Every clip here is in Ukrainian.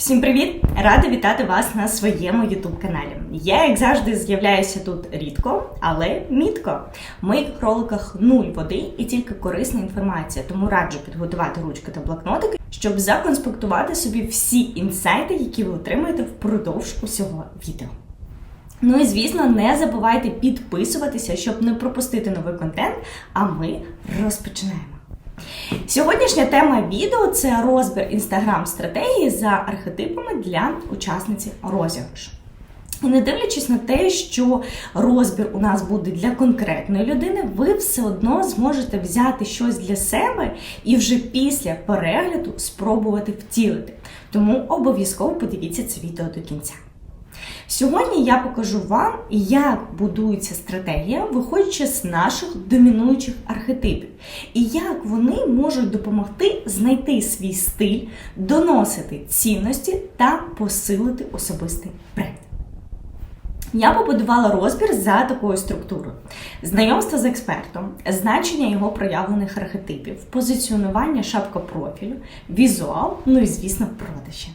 Всім привіт! Рада вітати вас на своєму youtube каналі. Я, як завжди, з'являюся тут рідко, але мітко. В моїх роликах нуль води і тільки корисна інформація, тому раджу підготувати ручки та блокнотики, щоб законспектувати собі всі інсайти, які ви отримаєте впродовж усього відео. Ну і звісно, не забувайте підписуватися, щоб не пропустити новий контент. А ми розпочинаємо. Сьогоднішня тема відео це розбір інстаграм-стратегії за архетипами для учасниці розіграшу. І не дивлячись на те, що розбір у нас буде для конкретної людини, ви все одно зможете взяти щось для себе і вже після перегляду спробувати втілити. Тому обов'язково подивіться це відео до кінця. Сьогодні я покажу вам, як будується стратегія, виходячи з наших домінуючих архетипів, і як вони можуть допомогти знайти свій стиль, доносити цінності та посилити особистий бренд. Я побудувала розбір за такою структурою: знайомство з експертом, значення його проявлених архетипів, позиціонування шапка профілю, візуал, ну і, звісно, продажі.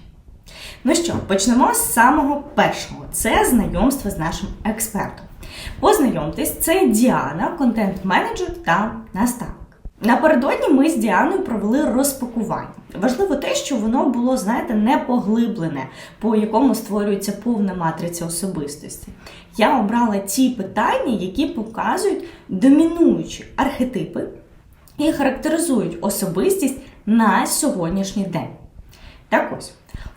Ну що, почнемо з самого першого: це знайомство з нашим експертом. Познайомтесь, це Діана, контент-менеджер та наставник. Напередодні ми з Діаною провели розпакування. Важливо те, що воно було, знаєте, не поглиблене, по якому створюється повна матриця особистості. Я обрала ті питання, які показують домінуючі архетипи і характеризують особистість на сьогоднішній день. Так ось.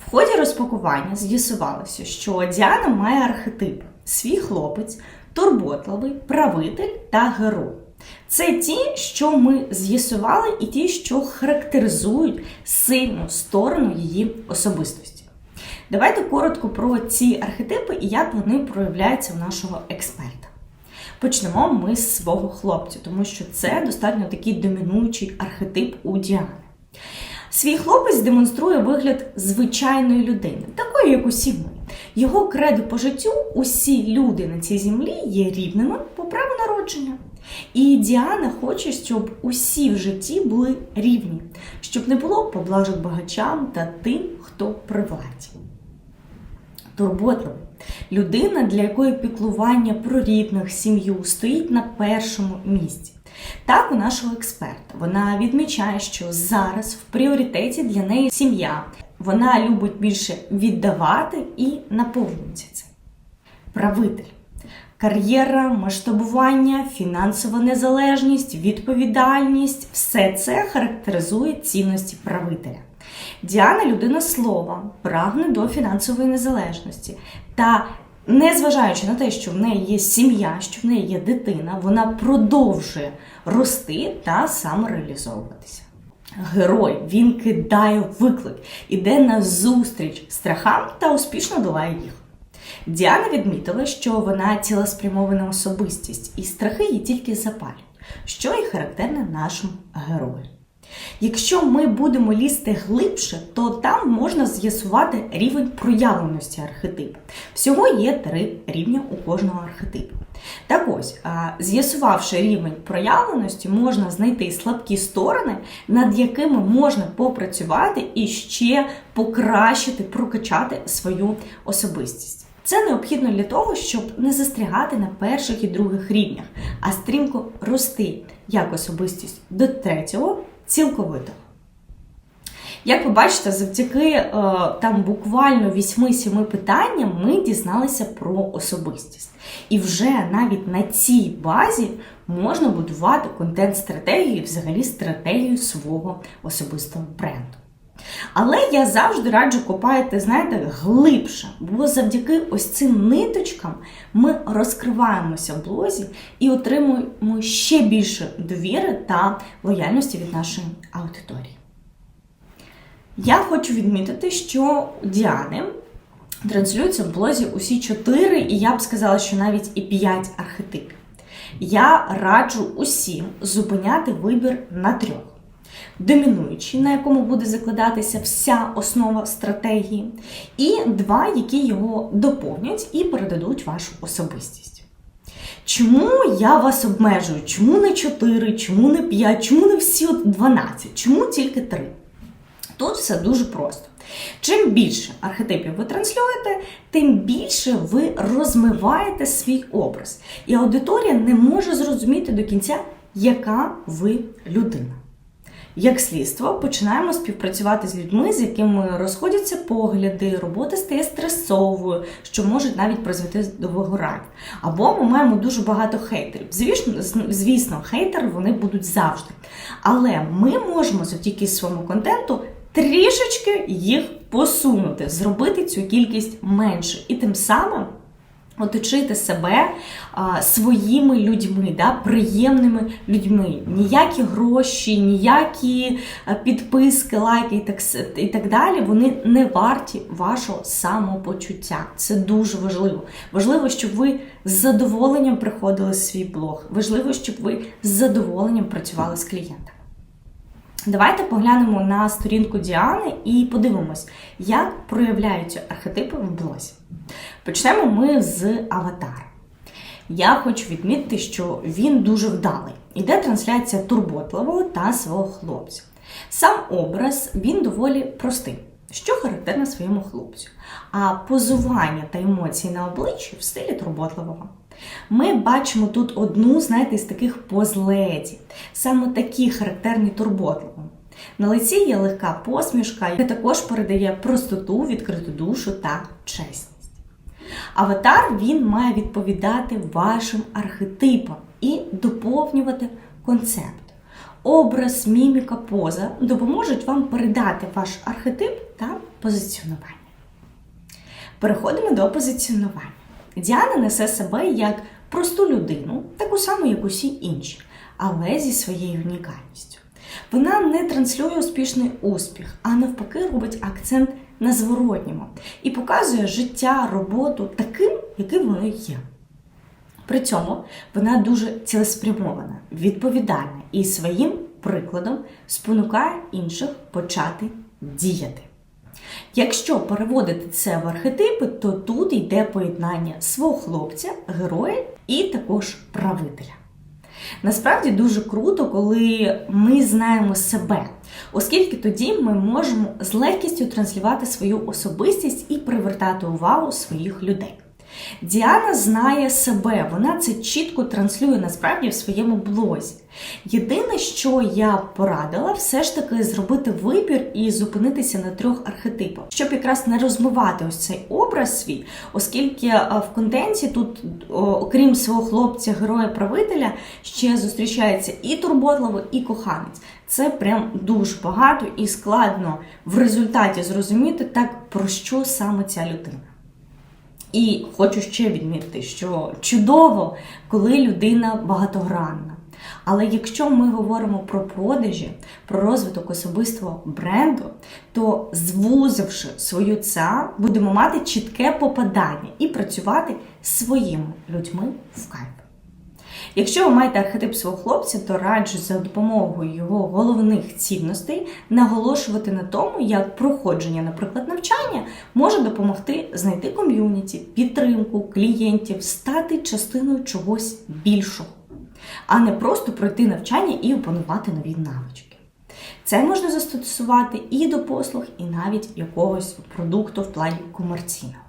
В ході розпакування з'ясувалося, що Діана має архетип свій хлопець, турботливий, правитель та герой. Це ті, що ми з'ясували, і ті, що характеризують сильну сторону її особистості. Давайте коротко про ці архетипи і як вони проявляються у нашого експерта. Почнемо ми з свого хлопця, тому що це достатньо такий домінуючий архетип у Діани. Свій хлопець демонструє вигляд звичайної людини, такої, як усі ми. Його кредо по життю усі люди на цій землі є рівними по праву народження. І Діана хоче, щоб усі в житті були рівні, щоб не було поблажок багачам та тим, хто при владі. Людина, для якої піклування про рідних, сім'ю стоїть на першому місці. Так, у нашого експерта вона відмічає, що зараз в пріоритеті для неї сім'я. Вона любить більше віддавати і наповнюється цим. Правитель. Кар'єра, масштабування, фінансова незалежність, відповідальність все це характеризує цінності правителя. Діана людина слова, прагне до фінансової незалежності та Незважаючи на те, що в неї є сім'я, що в неї є дитина, вона продовжує рости та самореалізовуватися. Герой він кидає виклик, іде на зустріч страхам та успішно долає їх. Діана відмітила, що вона цілеспрямована особистість, і страхи її тільки запалюють, що і характерне нашому герою. Якщо ми будемо лізти глибше, то там можна з'ясувати рівень проявленості архетипу. Всього є три рівня у кожного архетипу. Так ось, з'ясувавши рівень проявленості, можна знайти слабкі сторони, над якими можна попрацювати і ще покращити, прокачати свою особистість. Це необхідно для того, щоб не застрягати на перших і других рівнях, а стрімко рости як особистість до третього цілковито. Як ви бачите, завдяки е, там буквально 8-7 питанням ми дізналися про особистість. І вже навіть на цій базі можна будувати контент-стратегію, взагалі стратегію свого особистого бренду. Але я завжди раджу копати, знаєте, глибше, бо завдяки ось цим ниточкам ми розкриваємося в блозі і отримуємо ще більше довіри та лояльності від нашої аудиторії. Я хочу відмітити, що Діани транслюються в блозі усі чотири, і я б сказала, що навіть і п'ять архетипів. Я раджу усім зупиняти вибір на трьох домінуючий, на якому буде закладатися вся основа стратегії, і два, які його доповнять і передадуть вашу особистість. Чому я вас обмежую? Чому не 4, чому не 5, чому не всі 12, чому тільки 3? Тут все дуже просто. Чим більше архетипів ви транслюєте, тим більше ви розмиваєте свій образ. І аудиторія не може зрозуміти до кінця, яка ви людина. Як слідство, починаємо співпрацювати з людьми, з якими розходяться погляди, робота стає стресовою, що може навіть призвести до вигорань. Або ми маємо дуже багато хейтерів. Звісно, звісно, хейтери вони будуть завжди. Але ми можемо завдяки своєму контенту трішечки їх посунути, зробити цю кількість менше. І тим самим оточити себе а, своїми людьми, да, приємними людьми. Ніякі гроші, ніякі підписки, лайки і так, і так далі, вони не варті вашого самопочуття. Це дуже важливо. Важливо, щоб ви з задоволенням приходили в свій блог. Важливо, щоб ви з задоволенням працювали з клієнтами. Давайте поглянемо на сторінку Діани і подивимось, як проявляються архетипи в блозі. Почнемо ми з аватара. Я хочу відмітити, що він дуже вдалий. Іде трансляція турботливого та свого хлопця. Сам образ він доволі простий, що характерно своєму хлопцю. А позування та емоції на обличчі в стилі турботливого. Ми бачимо тут одну, знаєте, з таких позледі. Саме такі характерні турботливому. На лиці є легка посмішка, яка також передає простоту, відкриту душу та чесність. Аватар він має відповідати вашим архетипам і доповнювати концепт. Образ, міміка, поза допоможуть вам передати ваш архетип та позиціонування. Переходимо до позиціонування. Діана несе себе як просту людину, таку саму, як усі інші, але зі своєю унікальністю. Вона не транслює успішний успіх, а навпаки, робить акцент на зворотньому і показує життя, роботу таким, яким воно є. При цьому вона дуже цілеспрямована, відповідальна і своїм прикладом спонукає інших почати діяти. Якщо переводити це в архетипи, то тут йде поєднання свого хлопця, героя і також правителя. Насправді дуже круто, коли ми знаємо себе, оскільки тоді ми можемо з легкістю транслювати свою особистість і привертати увагу своїх людей. Діана знає себе, вона це чітко транслює насправді в своєму блозі. Єдине, що я порадила, все ж таки зробити вибір і зупинитися на трьох архетипах, щоб якраз не розмивати ось цей образ свій, оскільки в контенті тут, окрім свого хлопця, героя-правителя, ще зустрічається і турботливо, і коханець. Це прям дуже багато і складно в результаті зрозуміти так, про що саме ця людина. І хочу ще відмітити, що чудово, коли людина багатогранна. Але якщо ми говоримо про продажі, про розвиток особистого бренду, то звузивши свою ЦА, будемо мати чітке попадання і працювати своїми людьми в кайф. Якщо ви маєте архетип свого хлопця, то раджу за допомогою його головних цінностей наголошувати на тому, як проходження, наприклад, навчання може допомогти знайти ком'юніті, підтримку клієнтів, стати частиною чогось більшого, а не просто пройти навчання і опанувати нові навички. Це можна застосувати і до послуг, і навіть якогось продукту в плані комерційного.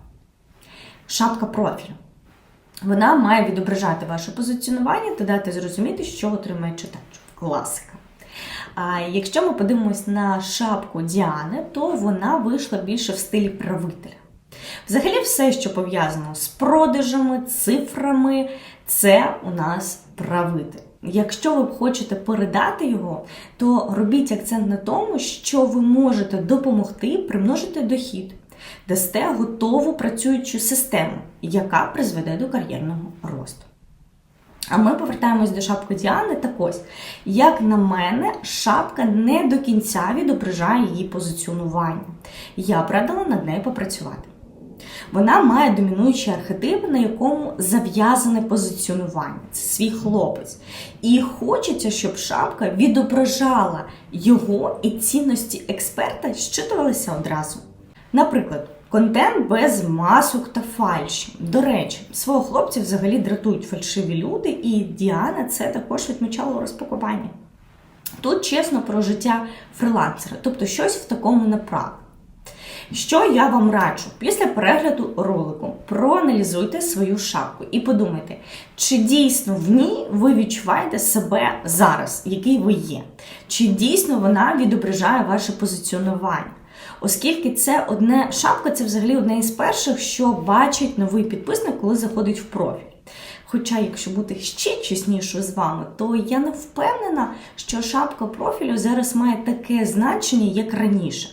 Шапка профілю. Вона має відображати ваше позиціонування та дати зрозуміти, що отримає читач. Класика. А якщо ми подивимось на шапку Діани, то вона вийшла більше в стилі правителя. Взагалі, все, що пов'язано з продажами, цифрами, це у нас правитель. Якщо ви хочете передати його, то робіть акцент на тому, що ви можете допомогти примножити дохід дасте готову працюючу систему, яка призведе до кар'єрного росту. А ми повертаємось до шапки Діани. Так ось, як на мене, шапка не до кінця відображає її позиціонування. Я б радила над нею попрацювати. Вона має домінуючий архетип, на якому зав'язане позиціонування. Це свій хлопець. І хочеться, щоб шапка відображала його і цінності експерта, щитувалися одразу. Наприклад, контент без масок та фальші. До речі, свого хлопця взагалі дратують фальшиві люди, і Діана це також відмічала у розпакуванні. Тут чесно про життя фрилансера, тобто щось в такому направі. Що я вам раджу? Після перегляду ролику проаналізуйте свою шапку і подумайте, чи дійсно в ній ви відчуваєте себе зараз, який ви є, чи дійсно вона відображає ваше позиціонування. Оскільки це одне шапка, це взагалі одне із перших, що бачить новий підписник, коли заходить в профіль. Хоча, якщо бути ще чеснішою з вами, то я не впевнена, що шапка профілю зараз має таке значення, як раніше.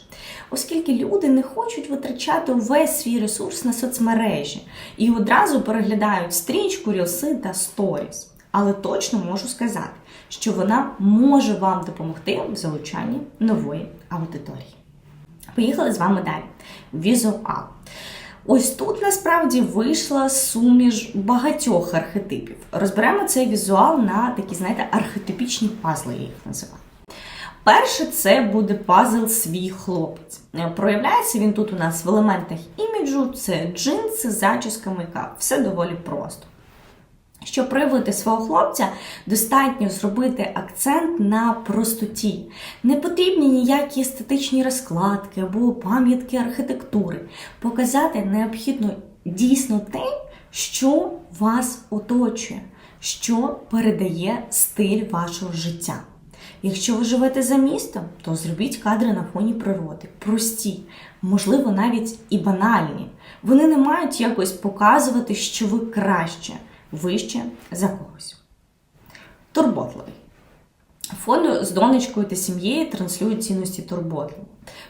Оскільки люди не хочуть витрачати увесь свій ресурс на соцмережі і одразу переглядають стрічку, рілси та сторіс. Але точно можу сказати, що вона може вам допомогти в залучанні нової аудиторії. Поїхали з вами далі. Візуал. Ось тут насправді вийшла суміш багатьох архетипів. Розберемо цей візуал на такі, знаєте, архетипічні пазли, я їх називаю. Перше, це буде пазл свій хлопець. Проявляється він тут у нас в елементах іміджу: це джинси, зачіска, мейкап. Все доволі просто. Щоб проявити свого хлопця, достатньо зробити акцент на простоті. Не потрібні ніякі естетичні розкладки або пам'ятки архітектури. Показати необхідно дійсно те, що вас оточує, що передає стиль вашого життя. Якщо ви живете за містом, то зробіть кадри на фоні природи, прості, можливо, навіть і банальні. Вони не мають якось показувати, що ви краще вище за когось. Турботливий. Фото з донечкою та сім'єю транслюють цінності турботливо.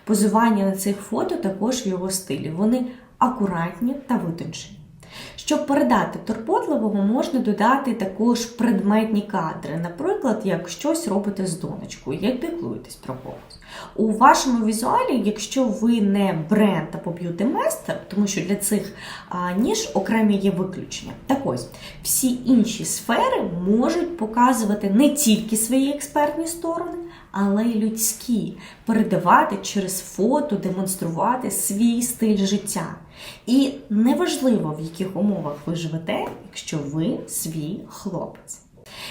Позування на цих фото також в його стилі. Вони акуратні та витончені. Щоб передати турботливого, можна додати також предметні кадри, наприклад, як щось робите з донечкою, як піклуєтесь про когось. У вашому візуалі, якщо ви не бренд або б'юти-мастер, тому що для цих ніж окремі є виключення. Так ось, всі інші сфери можуть показувати не тільки свої експертні сторони, але й людські, передавати через фото, демонструвати свій стиль життя. І неважливо, в яких умовах ви живете, якщо ви свій хлопець.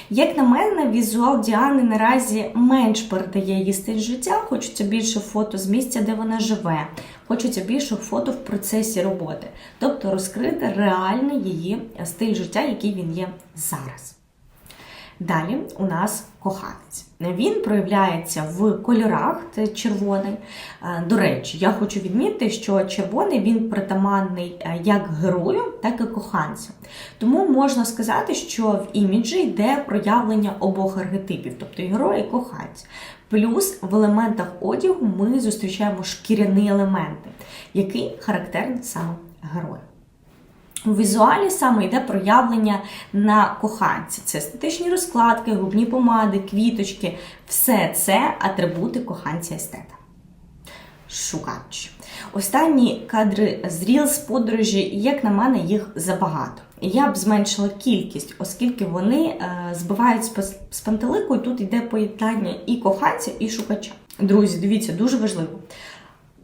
Як на мене, візуал Діани наразі менш передає її стиль життя, хочеться більше фото з місця, де вона живе, хочеться більше фото в процесі роботи, тобто розкрити реальний її стиль життя, який він є зараз. Далі у нас коханець. Він проявляється в кольорах, це червоний. Е, До речі, я хочу відмітити, що червоний він притаманний е, як герою, так і коханцю. Тому можна сказати, що в іміджі йде проявлення обох архетипів, тобто герой, і коханець. Плюс в елементах одягу ми зустрічаємо шкіряні елементи, які характерні саме герою. У візуалі саме йде проявлення на коханці. Це естетичні розкладки, губні помади, квіточки. Все це атрибути коханця естета. Шукач. Останні кадри з Reels подорожі, як на мене, їх забагато. Я б зменшила кількість, оскільки вони е, збивають з пантелику, і тут йде поєднання і коханця, і шукача. Друзі, дивіться, дуже важливо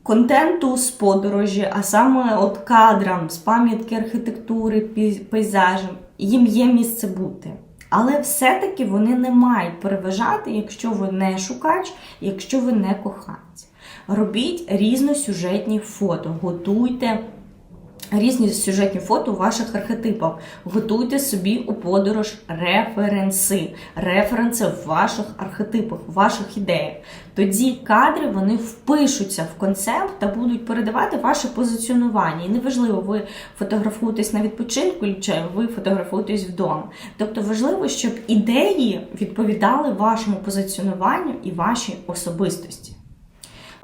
контенту з подорожі, а саме от кадрам з пам'ятки архітектури, пейзажем, їм є місце бути. Але все-таки вони не мають переважати, якщо ви не шукач, якщо ви не коханець. Робіть різносюжетні фото, готуйте різні сюжетні фото ваших архетипів. Готуйте собі у подорож референси, референси в ваших архетипах, в ваших ідеях. Тоді кадри вони впишуться в концепт та будуть передавати ваше позиціонування. І неважливо, ви фотографуєтесь на відпочинку чи ви фотографуєтесь вдома. Тобто важливо, щоб ідеї відповідали вашому позиціонуванню і вашій особистості.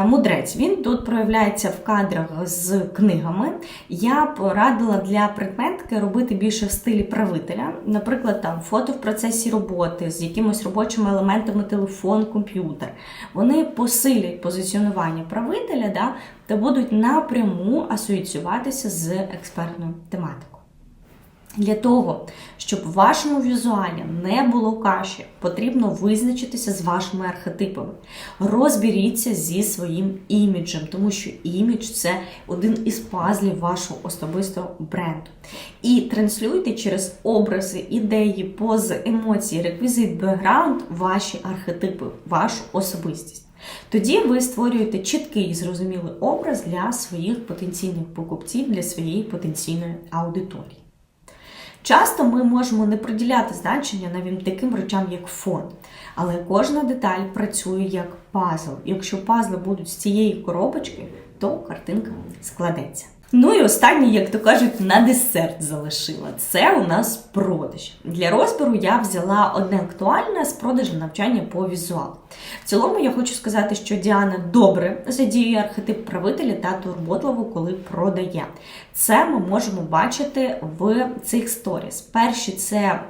Мудрець він тут проявляється в кадрах з книгами. Я порадила для предметки робити більше в стилі правителя, наприклад, там фото в процесі роботи з якимось робочими елементами телефон, комп'ютер. Вони посилять позиціонування правителя да, та будуть напряму асоціюватися з експертною тематикою. Для того, щоб в вашому візуалі не було каші, потрібно визначитися з вашими архетипами. Розберіться зі своїм іміджем, тому що імідж це один із пазлів вашого особистого бренду. І транслюйте через образи, ідеї, пози, емоції, реквізит, бекграунд ваші архетипи, вашу особистість. Тоді ви створюєте чіткий і зрозумілий образ для своїх потенційних покупців, для своєї потенційної аудиторії. Часто ми можемо не приділяти значення навіть таким речам, як фон, але кожна деталь працює як пазл. Якщо пазли будуть з цієї коробочки, то картинка складеться. Ну і останнє, як то кажуть, на десерт залишила. Це у нас продаж. Для розбору я взяла одне актуальне з продажу навчання по візуалу. В цілому я хочу сказати, що Діана добре задіює архетип правителя та турботливу, коли продає. Це ми можемо бачити в цих сторіс. Перші це е,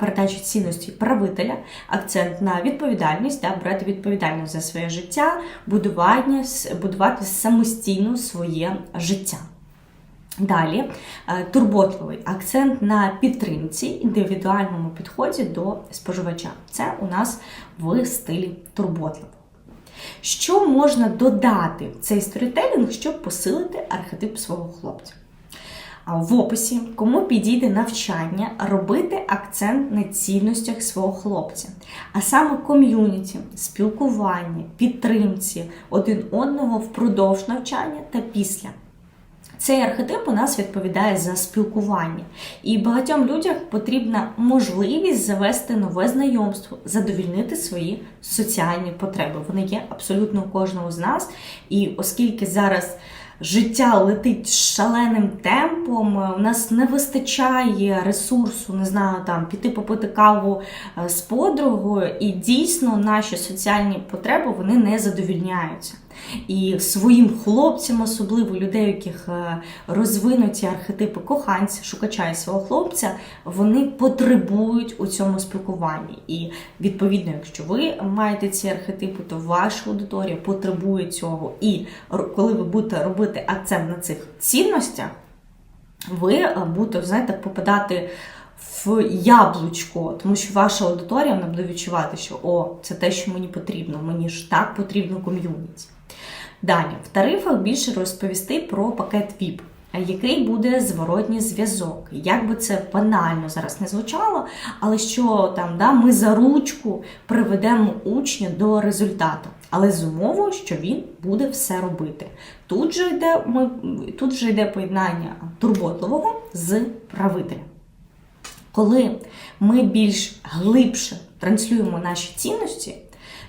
передача цінності правителя, акцент на відповідальність, та брати відповідальність за своє життя, будування, будувати самостійно своє життя. Далі е, турботливий акцент на підтримці, індивідуальному підході до споживача. Це у нас в стилі турботливого. Що можна додати в цей сторітелінг, щоб посилити архетип свого хлопця? В описі, кому підійде навчання, робити акцент на цінностях свого хлопця, а саме ком'юніті, спілкування, підтримці один одного впродовж навчання та після. Цей архетип у нас відповідає за спілкування, і багатьом людям потрібна можливість завести нове знайомство, задовільнити свої соціальні потреби. Вони є абсолютно у кожного з нас. І оскільки зараз життя летить шаленим темпом, у нас не вистачає ресурсу, не знаю, там піти попити каву е, з подругою, і дійсно наші соціальні потреби вони не задовільняються. І своїм хлопцям, особливо людей, яких е, розвинуті архетипи коханця, шукача і свого хлопця, вони потребують у цьому спілкуванні. І відповідно, якщо ви маєте ці архетипи, то ваша аудиторія потребує цього. І коли ви будете робити акцент на цих цінностях, ви е, будете, знаєте, попадати. В яблучко, тому що ваша аудиторія вона буде відчувати, що о, це те, що мені потрібно, мені ж так потрібно ком'юніті. Далі, в тарифах більше розповісти про пакет VIP. Який буде зворотній зв'язок? Як би це банально зараз не звучало, але що там да, ми за ручку приведемо учня до результату, але з умовою, що він буде все робити. Тут же йде ми, тут же йде поєднання турботливого з правителем. Коли ми більш глибше транслюємо наші цінності,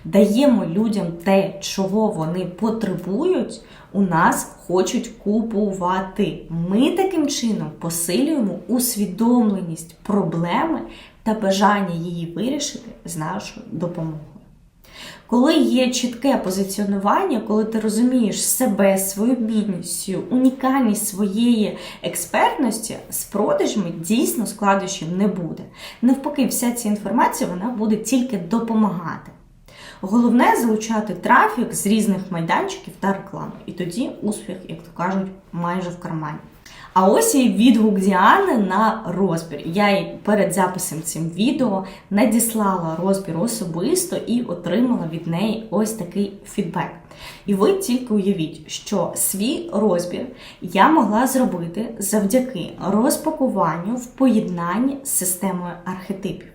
даємо людям те, чого вони потребують, у нас хочуть купувати. Ми таким чином посилюємо усвідомленість проблеми та бажання її вирішити з нашою допомогою. Коли є чітке позиціонування, коли ти розумієш себе, свою бідність, унікальність своєї експертності, з продажами дійсно складнощів не буде. Навпаки, вся ця інформація вона буде тільки допомагати. Головне залучати трафік з різних майданчиків та реклами. І тоді успіх, як то кажуть, майже в кармані. А ось і відгук Діани на розбір. Я їй перед записом цим відео надіслала розбір особисто і отримала від неї ось такий фідбек. І ви тільки уявіть, що свій розбір я могла зробити завдяки розпакуванню в поєднанні з системою архетипів.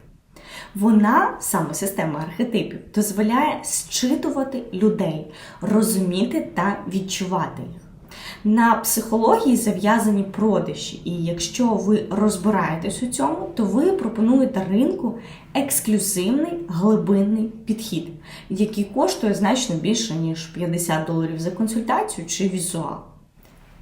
Вона, саме система архетипів, дозволяє зчитувати людей, розуміти та відчувати їх. На психології зав'язані продажі, і якщо ви розбираєтесь у цьому, то ви пропонуєте ринку ексклюзивний глибинний підхід, який коштує значно більше, ніж 50 доларів за консультацію чи візуал.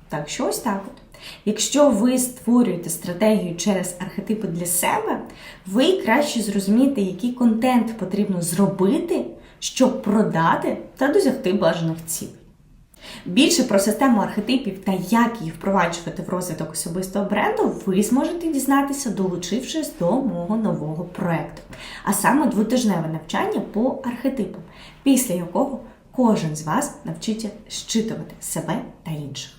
Так, що ось так от. Якщо ви створюєте стратегію через архетипи для себе, ви краще зрозумієте, який контент потрібно зробити, щоб продати та досягти бажаних цілей. Більше про систему архетипів та як їх впроваджувати в розвиток особистого бренду, ви зможете дізнатися, долучившись до мого нового проєкту, а саме двотижневе навчання по архетипам, після якого кожен з вас навчиться щитувати себе та інших.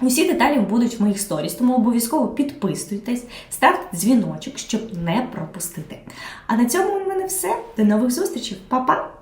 Усі деталі будуть в моїх сторіс, тому обов'язково підписуйтесь, ставте дзвіночок, щоб не пропустити. А на цьому у мене все. До нових зустрічей, Па-па!